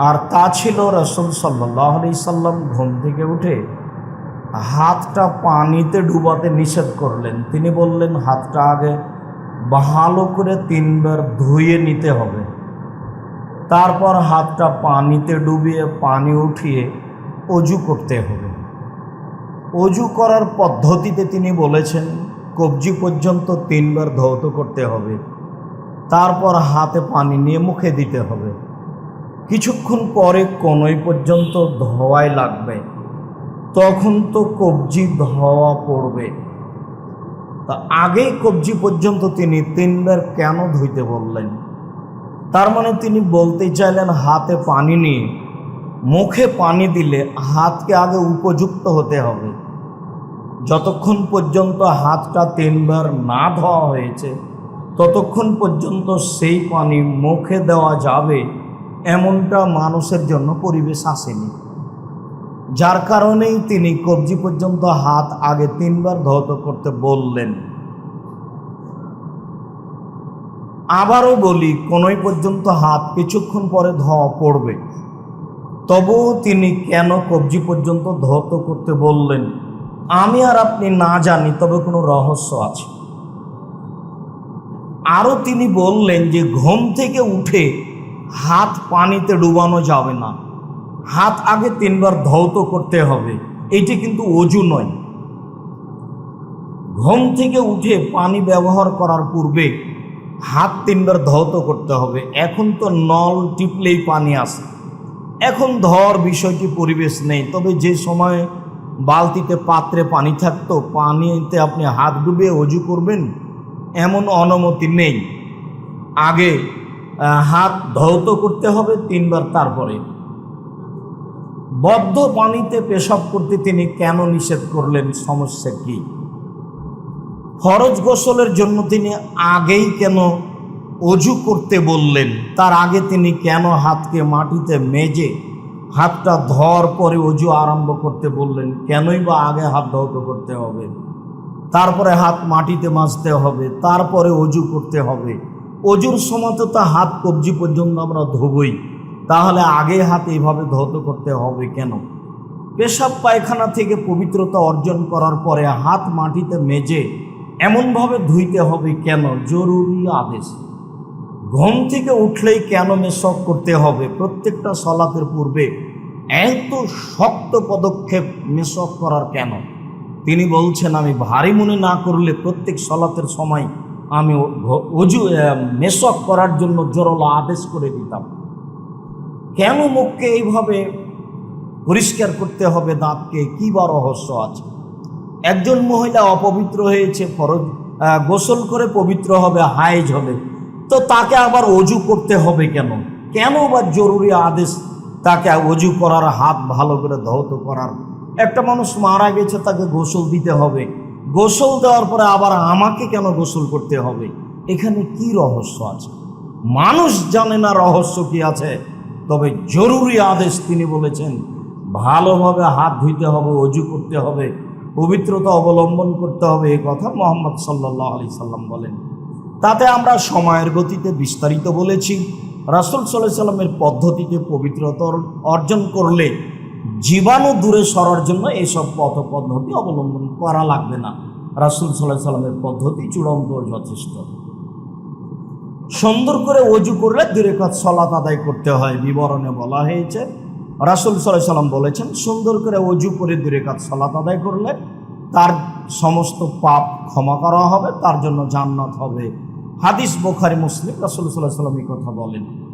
আর তা ছিল রসুল সাল্লাহ আলি সাল্লাম ঘুম থেকে উঠে হাতটা পানিতে ডুবাতে নিষেধ করলেন। তিনি বললেন, হাতটা আগে ভালো করে তিনবার ধুয়ে নিতে হবে। তারপর হাতটা পানিতে ডুবিয়ে, পানি উঠিয়ে অজু করতে হবে। অজু করার পদ্ধতিতে তিনি বলেছেন, কবজি পর্যন্ত তিনবার ধৌত করতে হবে। তারপর হাতে পানি নিয়ে মুখে দিতে হবে। কিছুক্ষণ পরে কোনোই পর্যন্ত ধোয়াই লাগবে। তখন তো কবজি ধোয়া পড়বে। তা আগেই কবজি পর্যন্ত তিনি তিনবার কেন ধুইতে বললেন? তার মানে তিনি বলতে চাইলেন, হাতে পানি নিয়ে। মুখে পানি দিলে হাতকে আগে উপযুক্ত হতে হবে। যতক্ষণ পর্যন্ত হাতটা তিনবার না ধোয়া হয়েছে, ততক্ষণ পর্যন্ত সেই পানি মুখে দেওয়া যাবে এমনটা মানুষের জন্য পরিবেশ আসেনি। যার কারণেই তিনি কবজি পর্যন্ত হাত আগে তিনবার ধৌত করতে বললেন। আবারও বলি, কোনোই পর্যন্ত হাত কিছুক্ষণ পরে ধোয়া পড়বে। তবুও তিনি কেন কবজি পর্যন্ত ধৌত করতে বললেন? আমি আর আপনি না জানি, তবে কোনো রহস্য আছে। আরও তিনি বললেন যে, ঘুম থেকে উঠে হাত পানিতে ডুবানো যাবে না। হাত আগে তিনবার ধৌত করতে হবে। এটি কিন্তু অজু নয়। ঘুম থেকে উঠে পানি ব্যবহার করার পূর্বে হাত তিনবার ধৌত করতে হবে। এখন তো নল টিপলেই পানি আসে। এখন ধর বিষয়টি পরিবেশ নেই। তবে যে সময় বালতিতে পাত্রে পানি থাকতো, পানিতে আপনি হাত ডুবে অজু করবেন, এমন অনুমতি নেই। আগে হাত ধৌত করতে হবে তিনবার তারপরে। বদ্ধ পানিতে পেশাব করতে তিনি কেন নিষেধ করলেন, সমস্যা কি? ফরজ গোসলের জন্য তিনি আগেই কেন অজু করতে বললেন? তার আগে তিনি কেন হাতকে মাটিতে মেজে হাতটা ধর পরে অজু আরম্ভ করতে বললেন? কেনই বা আগে হাত ধৌত করতে হবে? তারপরে হাত মাটিতে মাজতে হবে, তারপরে অজু করতে হবে। অজুর সময় তো হাত কবজি পর্যন্ত আমরা ধোবই। তাহলে আগে হাত এইভাবে ধৌত করতে হবে কেন? পেশাব পায়খানা থেকে পবিত্রতা অর্জন করার পরে হাত মাটিতে মেজে এমনভাবে ধুইতে হবে কেন? জরুরি আদেশ। ঘুম থেকে উঠলেই কেন মেশক করতে হবে? প্রত্যেকটা সলাতের পূর্বে এত শক্ত পদক্ষেপ মেশক করার কেন? তিনি বলছেন, আমি ভারী মনে না করলে প্রত্যেক সলাতের সময় আমি অজু মেশক করার জন্য জোরলা আদেশ করে দিতাম। কেন মুখকে এইভাবে পরিষ্কার করতে হবে দাঁতকে? কী বা রহস্য আছে? একজন মহিলা অপবিত্র হয়েছে, ফরজ গোসল করে পবিত্র হবে হাইজ হবে। তো তাকে আবার অজু করতে হবে কেন? কেন বা জরুরি আদেশ তাকে অজু করার হাত ভালো করে ধৌত করার? একটা মানুষ মারা গেছে, তাকে গোসল দিতে হবে। গোসল দেওয়ার পরে আবার আমাকে কেন গোসল করতে হবে? এখানে কি রহস্য আছে? মানুষ জানে না রহস্য কি আছে, তবে জরুরি আদেশ তিনি বলেছেন, ভালোভাবে হাত ধুইতে হবে, অজু করতে হবে, পবিত্রতা অবলম্বন করতে হবে এ কথা মোহাম্মদ সাল্লাহ আলি সাল্লাম বলেন। তাতে আমরা সময়ের গতিতে বিস্তারিত বলেছি, রাসুল সাল্লাহ সাল্লামের পদ্ধতিতে পবিত্রতা অর্জন করলে জীবাণু দূরে সরার জন্য এইসব পথ পদ্ধতি অবলম্বন করা লাগবে না। রাসুল সাল্লাহ সাল্লামের পদ্ধতি চূড়ান্ত যথেষ্ট। সুন্দর করে অজু করলে দুরেকাত সলাত আদায় করতে হয়, বিবরণে বলা হয়েছে। রাসুল সাল্লাহ সাল্লাম বলেছেন, সুন্দর করে অজু করে দুরেকাত সলাত আদায় করলে তার সমস্ত পাপ ক্ষমা করা হবে, তার জন্য জান্নাত হবে। হাদিস বোখারি, মুসলিম, রাসুল সাল্লাহ সাল্লাম এই কথা বলেন।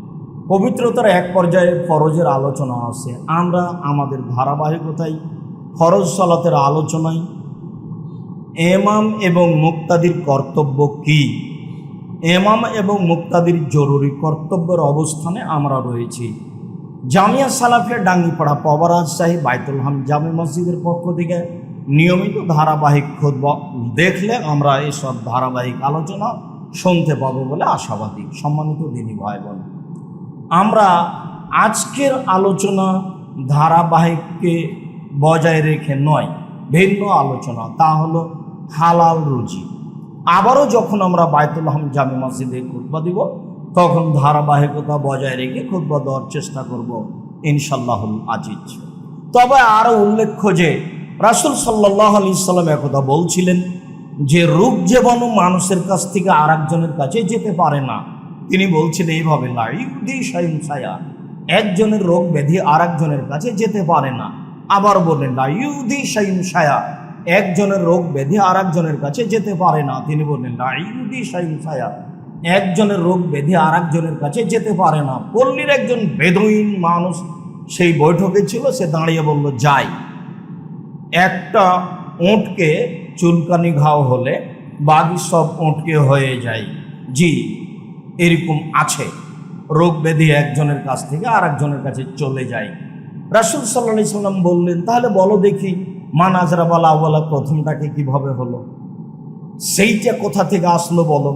পবিত্রতার এক পর্যায়ে ফরজের আলোচনা আছে। আমরা আমাদের ধারাবাহিকতায় ফরজ সালাতের আলোচনায় এমাম এবং মুক্তাদির কর্তব্য কী? এমাম এবং মুক্তাদির জরুরি কর্তব্যের অবস্থানে আমরা রয়েছি। জামিয়া সালাফিয়া ডাঙ্গিপাড়া পবরাজ শাহী বাইতুল হাম জামে মসজিদের পক্ষ থেকে নিয়মিত ধারাবাহিক খোঁজ দেখলে আমরা এসব ধারাবাহিক আলোচনা শুনতে পাবো বলে আশাবাদী। সম্মানিত দিনী ভাই বোন আমরা আজকের আলোচনা ধারাবাহিককে বজায় রেখে নয়, ভিন্ন আলোচনা, তা হলো হালাল রুজি। আবারও যখন আমরা বায়তুল হাম জামে মসজিদে খুতবা দিব, তখন ধারাবাহিকতা বজায় রেখে খুদ্া দেওয়ার চেষ্টা করব ইনশাল্লাহুল আজিজ। তবে আরও উল্লেখ্য যে, রাসুল সাল্লাহ আলি সাল্লাম একথা বলছিলেন যে রূপ জীবাণু মানুষের কাছ থেকে আর কাছে যেতে পারে না। তিনি বলছেন, এইভাবে একজনের রোগ ব্যাধি আর একজনের কাছে যেতে পারে না। আবার বললেন লাইউদি সাইম সায়া একজনের রোগ ব্যাধি আর একজনের কাছে যেতে পারে না। তিনি বললেন লাইউদি সাইম সায়া একজনের রোগ ব্যাধি আর একজনের কাছে যেতে পারে না। পল্লীর একজন বেদইন মানুষ সেই বৈঠকে ছিল, সে দাঁড়িয়ে বলল, যাই। একটা ওঁটকে চুলকানি ঘাও হলে বাকি সব ওঁটকে হয়ে যায়। জি এরকম আছে। রোগ ব্যাধি একজনের কাছ থেকে আর একজনের কাছে চলে যায়। রাসুল সাল্লাহ সাল্লাম বললেন, তাহলে বলো দেখি মা নাজরাবালা আওয়ালা প্রথমটাকে কীভাবে হলো? সেইটা কোথা থেকে আসলো বলো?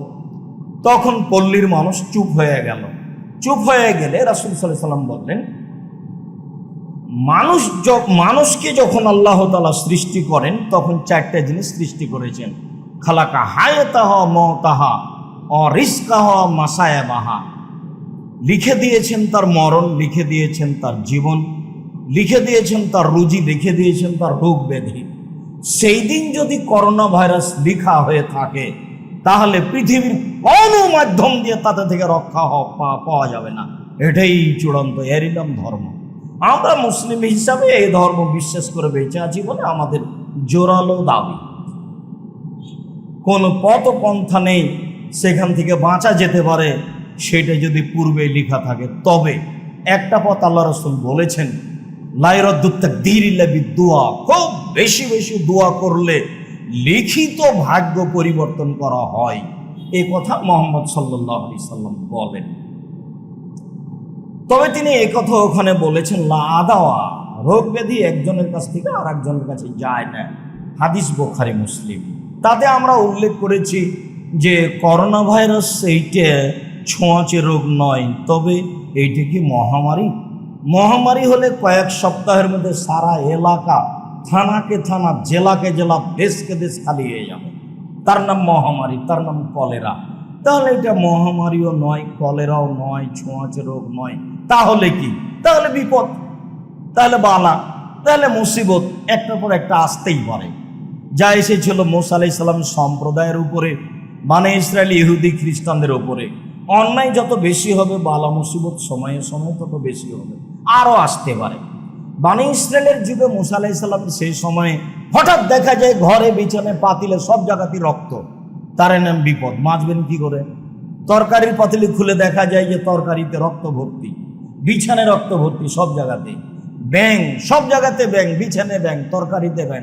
তখন পল্লীর মানুষ চুপ হয়ে গেল। চুপ হয়ে গেলে রাসুল সাল্লাহ সাল্লাম বললেন, মানুষ মানুষকে যখন আল্লাহ তালা সৃষ্টি করেন, তখন চারটা জিনিস সৃষ্টি করেছেন। খালাকা হায় তাহা ম মতাহা অরিস্কাহ মাসায়া বাহা লিখে দিয়েছেন তার মরণ, লিখে দিয়েছেন তার জীবন, লিখে দিয়েছেন তার রুজি, লিখে দিয়েছেন তার রোগ ব্যাধি। সেই দিন যদি করোনা ভাইরাস লিখা হয়ে থাকে, তাহলে পৃথিবীর কোনো মাধ্যম দিয়ে তাতে থেকে রক্ষা পাওয়া যাবে না। এটাই চূড়ান্ত, এরই ধর্ম। আমরা মুসলিম হিসাবে এই ধর্ম বিশ্বাস করে বেঁচে আছি বলে আমাদের জোরালো দাবি। কোনো পথ পন্থা নেই। সেখান থেকে বাঁচা যেতে পারে, সেটা যদি পূর্বে লেখা থাকে। তবে একটা পথ আল্লাহ রসুল বলেছেন দোয়া খুব বেশি বেশি দোয়া করলে লিখিত ভাগ্য পরিবর্তন করা হয়। এ কথা মোহাম্মদ সাল্লাহ আলি সাল্লাম বলেন। তবে তিনি এই কথা ওখানে বলেছেন, লা আদাওয়া, রোগ ব্যাধি একজনের কাছ থেকে আর একজনের কাছে যায় না। হাদিস বোখারি, মুসলিম। তাতে আমরা উল্লেখ করেছি যে করোনা ভাইরাস এইটা ছোঁয়াচে রোগ নয়, তবে এইটা কি মহামারী? মহামারী হলে কয়েক সপ্তাহের মধ্যে সারা এলাকা থানাকে থানা, জেলাকে জেলা, দেশকে দেশ খালি হয়ে যাবে। তার নাম মহামারী, তার নাম কলেরা। তাহলে এটা মহামারীও নয়, কলেরাও নয়, ছোঁয়াচে রোগ নয়। তাহলে কি? তাহলে বিপদ, তাহলে বালা, তাহলে মুসিবত, একটার পর একটা আসতেই পারে। যা এসেছিল মোসা আলাই সাল্লাম সম্প্রদায়ের উপরে মানে ইসরায়েল ইহুদি খ্রিস্টানদের উপরে অন্যায় যত বেশি হবে, বালা মুসিবত সময়ে সময়ে তত বেশি হবে। আরও আসতে পারে। বানি ইসরায়েলের যুগে মুসা আলাই সাল্লাম সেই সময়ে হঠাৎ দেখা যায় ঘরে বিছানে পাতিলে সব জায়গাতেই রক্ত। তার নাম বিপদ। বাঁচবেন কি করে? তরকারির পাতিলি খুলে দেখা যায় যে তরকারিতে রক্ত ভর্তি। বিছানে রক্ত ভর্তি সব জায়গাতে ব্যাং সব জায়গাতে ব্যাং বিছানে ব্যাং তরকারিতে ব্যাং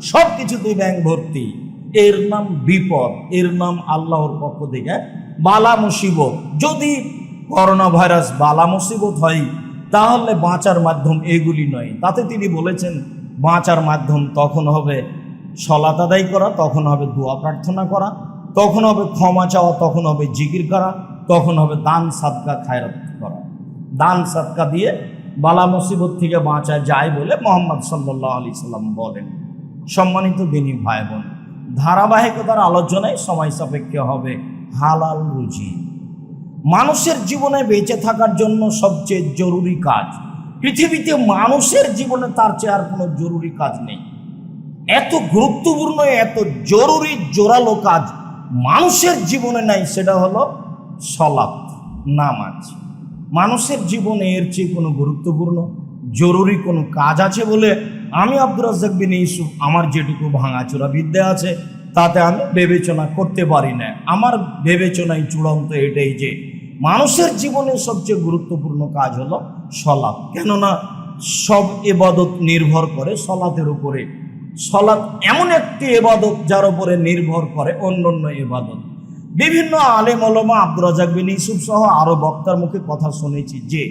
সব কিছুতেই ব্যাং ভর্তি। এর নাম বিপদ, এর নাম আল্লাহর পক্ষ থেকে বালা মুসিবত। যদি করোনা ভাইরাস বালা মুসিবত হয়, তাহলে বাঁচার মাধ্যম এগুলি নয়। তাতে তিনি বলেছেন, বাঁচার মাধ্যম তখন হবে সলাত আদায় করা, তখন হবে দোয়া প্রার্থনা করা, তখন হবে ক্ষমা চাওয়া, তখন হবে জিকির করা, তখন হবে দান, সাদকা, খায়রাত করা। দান, সাদকা দিয়ে বালা মুসিবত থেকে বাঁচা যায় বলে মোহাম্মদ সাল্লাহ আলি সাল্লাম বলেন। সম্মানিত দিনী ভাই বোন ধারাবাহিকতার আলোচনায় সময় সাপেক্ষে হবে হালাল রুজি। মানুষের জীবনে বেঁচে থাকার জন্য সবচেয়ে জরুরি কাজ। পৃথিবীতে মানুষের জীবনে তার চেয়ে আর কোনো জরুরি কাজ নেই। এত গুরুত্বপূর্ণ, এত জরুরি, জোরালো কাজ মানুষের জীবনে নাই, সেটা হলো সলাপ নামাজ। মানুষের জীবনে এর চেয়ে কোনো গুরুত্বপূর্ণ জরুরি কোনো কাজ আছে বলে আমি আব্দুর রাজ্জাক বিন ইউসুফ আমার যেটুকু ভাঙাচোরা বিদ্যা আছে, তাতে আমি বিবেচনা করতে পারি না। আমার বিবেচনায় চূড়ান্ত এটাই যে মানুষের জীবনে সবচেয়ে গুরুত্বপূর্ণ কাজ হলো সলাপ কেননা সব এবাদত নির্ভর করে সলাতের উপরে। সলাৎ এমন একটি এবাদত যার উপরে নির্ভর করে অন্য অন্য এবাদত। বিভিন্ন আলেম ওলমা আব্দুর রাজাক বিন ইসুফ সহ আরও বক্তার মুখে কথা শুনেছি যে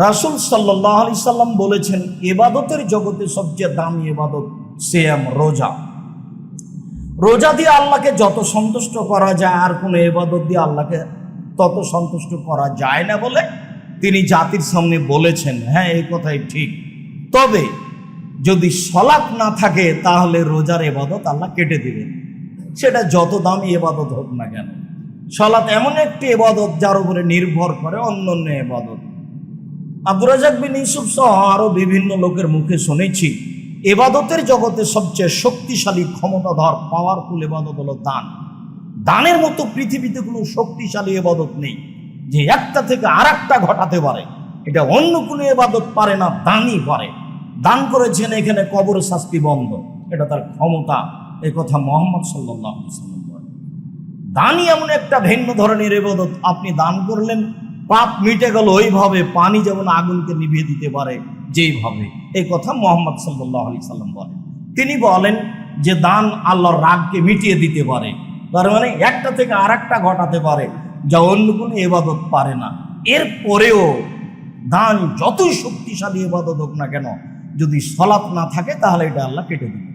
রাসুল সাল্লাহ আলি সাল্লাম বলেছেন এবাদতের জগতে সবচেয়ে দামি এবাদত সেয়াম, রোজা। রোজা দিয়ে আল্লাহকে যত সন্তুষ্ট করা যায়, আর কোনো এবাদত দিয়ে আল্লাহকে তত সন্তুষ্ট করা যায় না বলে তিনি জাতির সামনে বলেছেন। হ্যাঁ এই কথাই ঠিক। তবে যদি সলাপ না থাকে, তাহলে রোজার এবাদত আল্লাহ কেটে দিবেন। সেটা যত দামি এবাদত হোক না কেন। সলাৎ এমন একটি এবাদত যার উপরে নির্ভর করে অন্য অন্য এবাদত আব্দুর রাজাক বিন ইউসুফ সহ আরও বিভিন্ন লোকের মুখে শুনেছি, এবাদতের জগতে সবচেয়ে শক্তিশালী ক্ষমতাধর পাওয়ারফুল এবাদত হলো দান। দানের মতো পৃথিবীতে কোনো শক্তিশালী এবাদত নেই, যে একটা থেকে আর একটা ঘটাতে পারে। এটা অন্য কোনো এবাদত পারে না, দানই পারে। দান করেছেন এখানে কবর শাস্তি বন্ধ, এটা তার ক্ষমতা, এ কথা মোহাম্মদ সাল্লাহ দানই এমন একটা ভিন্ন ধরনের এবাদত, আপনি দান করলেন পাপ মিটে গেল, ওইভাবে পানি যেমন আগুনকে নিভিয়ে দিতে পারে, যেইভাবে। এই কথা মোহাম্মদ সাল্লাহ আলি সাল্লাম বলেন। তিনি বলেন যে, দান আল্লাহর রাগকে মিটিয়ে দিতে পারে। তার মানে একটা থেকে আর একটা ঘটাতে পারে, যা অন্য কোনো এবাদত পারে না। এরপরেও দান যতই শক্তিশালী এবাদত হোক না কেন, যদি সলাপ না থাকে, তাহলে এটা আল্লাহ কেটে দিবে।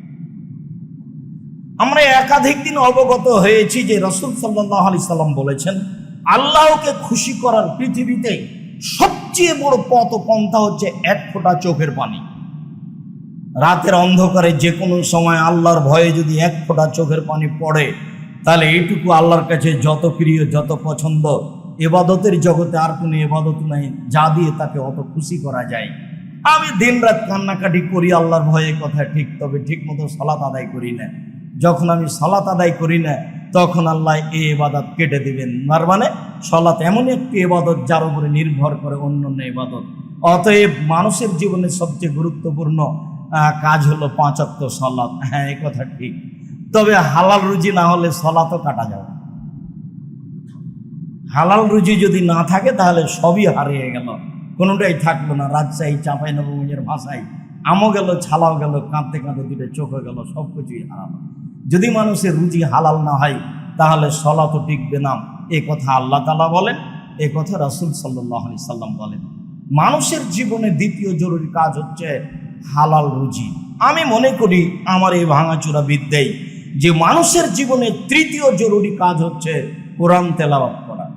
আমরা একাধিক দিন অবগত হয়েছি যে, রসুল সাল্লাহ আলি সাল্লাম বলেছেন আল্লাহকে খুশি করার পৃথিবীতে সবচেয়ে বড় পথ পন্থা হচ্ছে এক ফোঁটা চোখের পানি। রাতের অন্ধকারে যে কোনো সময় আল্লাহর ভয়ে যদি এক ফোঁটা চোখের পানি পড়ে, তাহলে এইটুকু আল্লাহর কাছে যত প্রিয়, যত পছন্দ, এবাদতের জগতে আর কোনো এবাদত নাই, যা দিয়ে তাকে অত খুশি করা যায়। আমি দিন রাত কান্নাকাটি করি, আল্লাহর ভয়ে কথা ঠিক, তবে ঠিক মতো সালাত আদায় করি না। যখন আমি সালাত আদায় করি না, তখন আল্লাহ এই এবাদত কেটে দিবেন। তার মানে সলাত এমন একটি এবাদত যার উপরে নির্ভর করে অন্য অন্য এবাদত অতএব মানুষের জীবনে সবচেয়ে গুরুত্বপূর্ণ কাজ হলো পাঁচাত্ত সলাৎ হ্যাঁ এই কথা ঠিক। তবে হালাল রুজি না হলে সলাতও কাটা যাবে হালাল রুজি যদি না থাকে, তাহলে সবই হারিয়ে গেল। কোনোটাই থাকল না। রাজশাহী চাঁপাই নবমীর ভাষায়, আমও গেল, ছালাও গেল, কাঁদতে কাঁদতে দুটো চোখে গেল সব কিছুই হারালো। যদি মানুষের রুজি হালাল না হয়, তাহলে সলা তো টিকবে না। এ কথা আল্লাহ তালা বলেন, এ কথা রাসুল সাল্লাহ সাল্লাম বলেন। মানুষের জীবনে দ্বিতীয় জরুরি কাজ হচ্ছে হালাল রুজি। আমি মনে করি আমার এই ভাঙাচোরা বিদ্যায় যে মানুষের জীবনে তৃতীয় জরুরি কাজ হচ্ছে কোরআন তেলাওয়াত করা।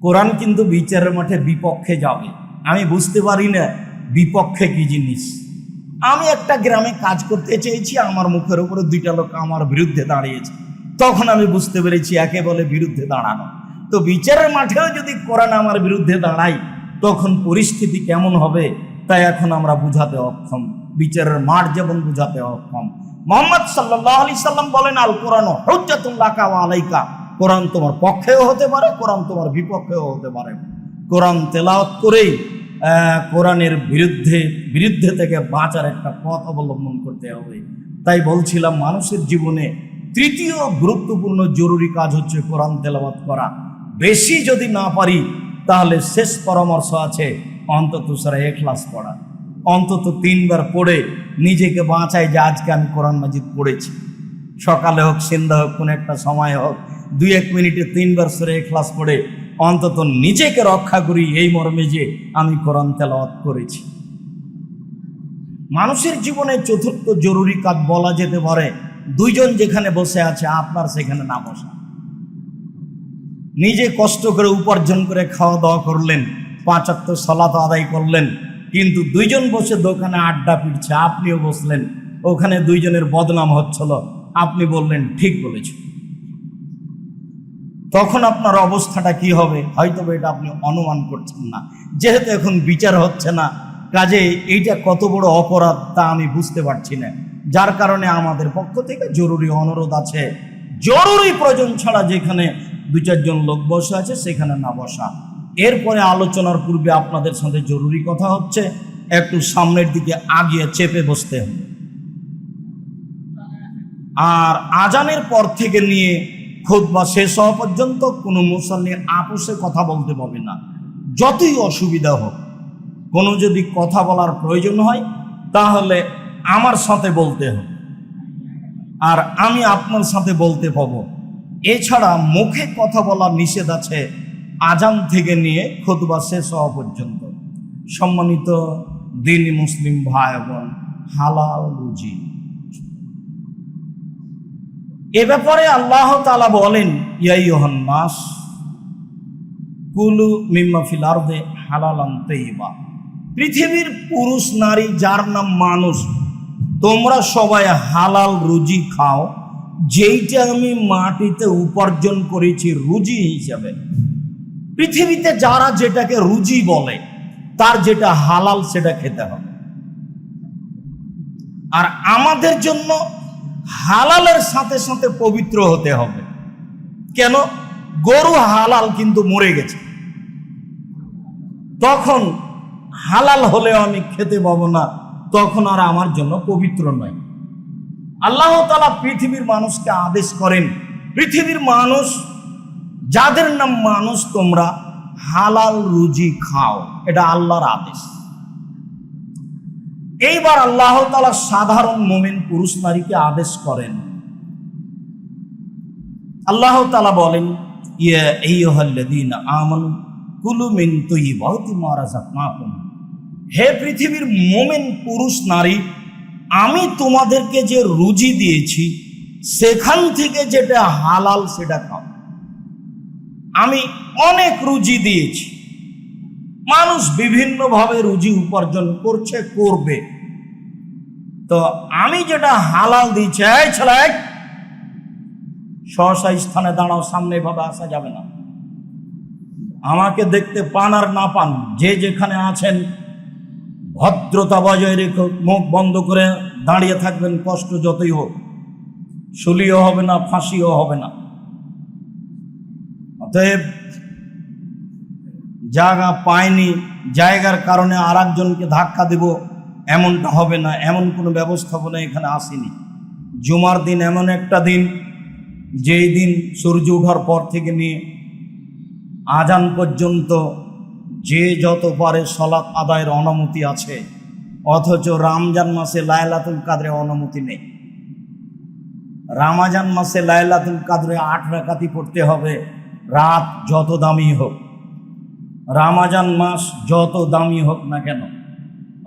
কোরআন কিন্তু বিচারের মাঠে বিপক্ষে যাবে। আমি বুঝতে পারি না বিপক্ষে কি জিনিস। আমি একটা গ্রামে কাজ করতে চেয়েছি, আমার মুখের উপরে দুইটা লোক আমার বিরুদ্ধে দাঁড়িয়েছে। তখন আমি বুঝতে পেরেছি একে বলে বিরুদ্ধে দাঁড়ানো। তো বিচারের মাঠেও যদি কোরআন আমার বিরুদ্ধে দাঁড়াই তখন পরিস্থিতি কেমন হবে তাই এখন আমরা বুঝাতে অক্ষম। বিচারের মাঠ যেমন বুঝাতে অক্ষম। মোহাম্মদ সাল্লাহ আলি সাল্লাম বলেন আল কোরআন হজ্জাতুল্লাহ আলাইকা। কোরআন তোমার পক্ষেও হতে পারে, কোরআন তোমার বিপক্ষেও হতে পারে। কোরআন তেলাওয়াত করেই কোরআনের বিরুদ্ধে বিরুদ্ধে থেকে বাঁচার একটা পথ অবলম্বন করতে হবে। তাই বলছিলাম, মানুষের জীবনে তৃতীয় গুরুত্বপূর্ণ জরুরি কাজ হচ্ছে কোরআন তেলাওয়াত করা। বেশি যদি না পারি, তাহলে শেষ পরামর্শ আছে, অন্তত সারা এখলাস পড়া। অন্তত তিনবার পড়ে নিজেকে বাঁচাই যে আজকে আমি কোরআন মাজিদ পড়েছি। সকালে হোক, সন্ধ্যা হোক, কোনো একটা সময় হোক, দুই এক মিনিটে তিনবার সরে ক্লাস পড়ে অন্তত নিজেকে রক্ষা করি, এই মর্মে যে আমি কোরআন তেলাওয়াত করেছি। মানুষের জীবনে চতুর্থ জরুরি কাজ বলা যেতে পারে, দুইজন যেখানে বসে আছে, আপনার সেখানে না বসা। নিজে কষ্ট করে উপার্জন করে খাওয়া দাওয়া করলেন, পাঁচাত্তর সলাত আদায় করলেন, কিন্তু দুইজন বসে দোকানে আড্ডা পিটছে, আপনিও বসলেন, ওখানে দুইজনের বদনাম হচ্ছিল, আপনি বললেন, ঠিক বলেছ। তখন আপনার অবস্থাটা কি হবে? হয়তো এটা আপনি অনুমান করছেন না। যেহেতু এখন বিচার হচ্ছে না, কাজে এইটা কত বড় অপরাধ তা আমি বুঝতে পারছি না। যার কারণে আমাদের পক্ষ থেকে জরুরি অনুরোধ আছে। জরুরি প্রয়োজন ছাড়া যেখানে দু চারজন লোক বসে আছে, সেখানে না বসা। এরপরে আলোচনার পূর্বে আপনাদের সাথে জরুরি কথা হচ্ছে, একটু সামনের দিকে আগিয়ে চেপে বসতে হবে। আর আজানের পর থেকে নিয়ে খোদবা শেষ হওয়া পর্যন্ত কোনো মুসল্লি আপোষে কথা বলতে পাবে না। যতই অসুবিধা হোক, কোনো যদি কথা বলার প্রয়োজন হয়, তাহলে আমার সাথে বলতে হবে। আর আমি আপনার সাথে বলতে পাব এছাড়া মুখে কথা বলার নিষেধ আছে আজান থেকে নিয়ে খোদবা শেষ হওয়া পর্যন্ত। সম্মানিত দিন মুসলিম ভাই বোন হালাল রুজি। এ ব্যাপারে আল্লাহ তালা বলেন ইয়াইহন মাস কুলু মিম্মা আরদে হালালান পৃথিবীর পুরুষ, নারী, যার নাম মানুষ, তোমরা সবাই হালাল রুজি খাও, যেইটা আমি মাটিতে উপার্জন করেছি রুজি হিসাবে। পৃথিবীতে যারা যেটাকে রুজি বলে, তার যেটা হালাল, সেটা খেতে হবে। আর আমাদের জন্য হালালের সাথে সাথে পবিত্র হতে হবে। কেন? গরু হালাল কিন্তু মরে গেছে। তখন হালাল হলেও আমি খেতে পাবো না, তখন আর আমার জন্য পবিত্র নয়। আল্লাহ তালা পৃথিবীর মানুষকে আদেশ করেন, পৃথিবীর মানুষ, যাদের নাম মানুষ তোমরা হালাল রুজি খাও, এটা আল্লাহর আদেশ। এইবার আল্লাহ তালা সাধারণ মোমেন পুরুষ নারীকে আদেশ করেন। আল্লাহ তালা বলেন হে পৃথিবীর মোমেন পুরুষ নারী, আমি তোমাদেরকে যে রুজি দিয়েছি, সেখান থেকে যেটা হালাল সেটা খাও। আমি অনেক রুজি দিয়েছি। মানুষ বিভিন্নভাবে রুজি উপার্জন করছে, করবে। তো আমি যেটা হালাল দিয়েছি এই ছেলে সহসা স্থানে দাঁড়াও, সামনে ভাবে আসা যাবে না। আমাকে দেখতে পান আর না পান, যে যেখানে আছেন, ভদ্রতা বজায় রেখে মুখ বন্ধ করে দাঁড়িয়ে থাকবেন, কষ্ট যতই হোক। শুলিও হবে না, ফাঁসিও হবে না। অতএব জায়গা পায়নি জায়গার কারণে আর ধাক্কা দেব, এমনটা হবে না, এমন কোনো ব্যবস্থাপনা এখানে আসেনি। জুমার দিন এমন একটা দিন, যেই দিন সূর্য ওঠার পর থেকে নিয়ে আজান পর্যন্ত যে যত পারে সলাৎ আদায়ের অনুমতি আছে, অথচ রামজান মাসে লায়লাতুল কাদরে অনুমতি নেই। রামাজান মাসে লায়লাতুল কাদরে আট রাকাতি পড়তে হবে, রাত যত দামি হোক। রামাজান মাস যত দামি হোক না কেন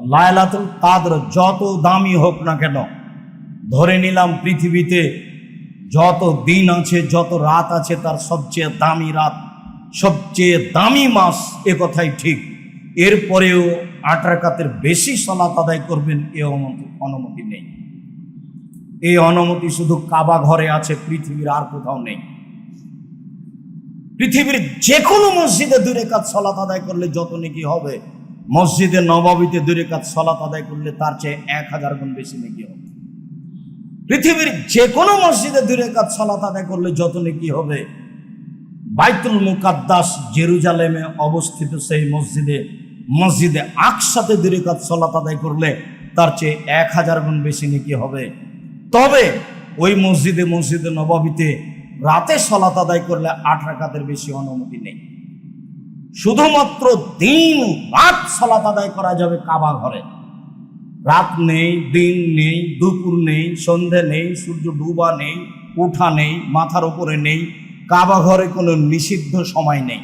লায়লাতুল কাদর যত দামি হোক না কেন, ধরে নিলাম পৃথিবীতে যত দিন আছে, যত রাত আছে, তার সবচেয়ে দামি রাত, সবচেয়ে দামি মাস এ কথাই ঠিক। এরপরেও আট রাকাতের বেশি সলাত আদায় করবেন এ অনুমতি অনুমতি নেই। এই অনুমতি শুধু কাবা ঘরে আছে, পৃথিবীর আর কোথাও নেই। পৃথিবীর যে কোনো মসজিদে দূরে কাজ, সলাত আদায় করলে যত নাকি হবে? মসজিদে নবাবিতে দূরে কাজ, সলাত আদায় করলে তার চেয়ে এক হাজার গুণ বেশি নাকি হবে? পৃথিবীর যে কোনো মসজিদে দূরে কাজ, সলাত আদায় করলে যত নাকি হবে? বাইতুল মুকাদ্দাস জেরুজালেমে অবস্থিত সেই মসজিদে মসজিদে আকসাতে দূরে কাজ, সলাত আদায় করলে তার চেয়ে এক হাজার গুণ বেশি নাকি হবে? তবে ওই মসজিদে মসজিদে নবাবিতে রাতে সলাত আদায় করলে আট রাকাতের বেশি অনুমতি নেই। শুধুমাত্র দিন রাত সলাত আদায় করা যাবে কাবা ঘরে। রাত নেই, দিন নেই, দুপুর নেই, সন্ধে নেই, সূর্য ডুবা নেই, উঠা নেই, মাথার উপরে নেই, কাবা ঘরে কোনো নিষিদ্ধ সময় নেই।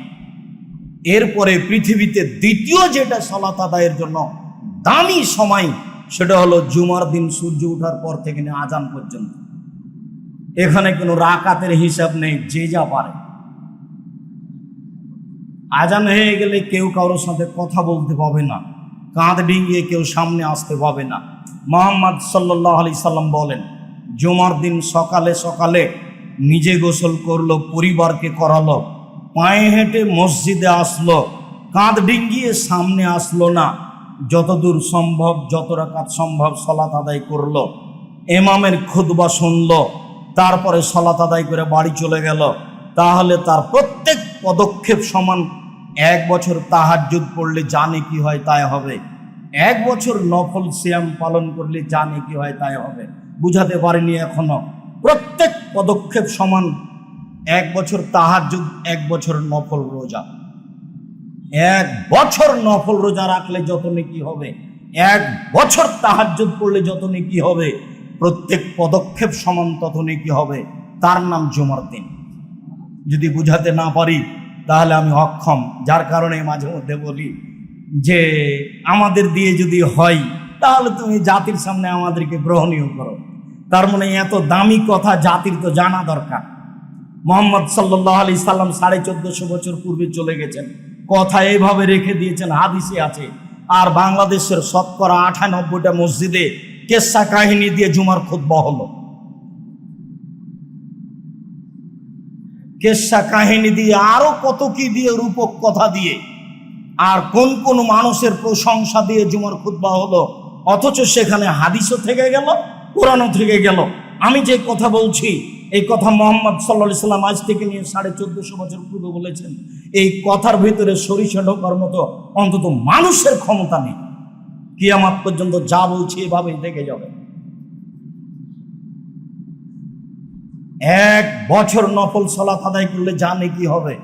এরপরে পৃথিবীতে দ্বিতীয় যেটা সলাত আদায়ের জন্য দামি সময়, সেটা হলো জুমার দিন সূর্য ওঠার পর থেকে আজান পর্যন্ত। এখানে কোনো রাকাতের হিসাব নেই, যে যা পারে। আজান হয়ে গেলে কেউ কারোর সাথে কথা বলতে পাবে না, কাঁধ ডিঙিয়ে কেউ সামনে আসতে পাবে না। মোহাম্মদ সাল্লাহ আলি সাল্লাম বলেন, জুমার দিন সকালে সকালে নিজে গোসল করল, পরিবারকে করালো, পায়ে হেঁটে মসজিদে আসলো, কাঁধ ডিঙ্গিয়ে সামনে আসলো না। যতদূর সম্ভব, যত রাকাত সম্ভব সলাত আদায় করল, এমামের খুদবা শুনলো তারপরে সলাত আদায় করে বাড়ি চলে গেল। তাহলে তার প্রত্যেক পদক্ষেপ সমান। এক বছর তাহার তাহাজ্জুদ পড়লে জানে কি হয় তাই হবে। এক বছর নফল সিয়াম পালন করলে জানে কি হয় তাই হবে। বুঝাতে পারেনি এখনও। প্রত্যেক পদক্ষেপ সমান। এক বছর তাহাজ্জুদ, এক বছর নফল রোজা। এক বছর নফল রোজা রাখলে যত নেকি হবে? এক বছর তাহাজ্জুদ পড়লে যত নেকি হবে? প্রত্যেক পদক্ষেপ সমান তত নেকি হবে? তার নাম জুমার দিন। যদি বুঝাতে না পারি, তাহলে আমি অক্ষম। যার কারণে মাঝে মধ্যে বলি যে, আমাদের দিয়ে যদি হয়, তাহলে তুমি জাতির সামনে আমাদেরকে গ্রহণীয় করো। তার মানে এত দামি কথা জাতির তো জানা দরকার। মোহাম্মদ সাল্লাহ আলি সাল্লাম সাড়ে চোদ্দশো বছর পূর্বে চলে গেছেন। কথা এইভাবে রেখে দিয়েছেন, হাদিসে আছে। আর বাংলাদেশের শতকরা আটানব্বইটা মসজিদে কেসা কাহিনী দিয়ে জুমার খুদ্া হলো। কেসা কাহিনী দিয়ে আরও কত কি দিয়ে, রূপক কথা দিয়ে, আর কোন কোন মানুষের প্রশংসা দিয়ে জুমার খুতবা হলো, অথচ সেখানে হাদিসও থেকে গেল, কোরআনও থেকে গেল। আমি যে কথা বলছি, এই কথা মোহাম্মদ সাল্লা সাল্লাম আজ থেকে নিয়ে সাড়ে চোদ্দশো বছর পূর্বে বলেছেন, এই কথার ভিতরে সরিষা ঢোকার মতো অন্তত মানুষের ক্ষমতা নেই। কিয়ামাত পর্যন্ত যা বলছি এভাবেই দেখে যাবে। এক বছর নফল সলাত আদায় করলে জানে কি হবে?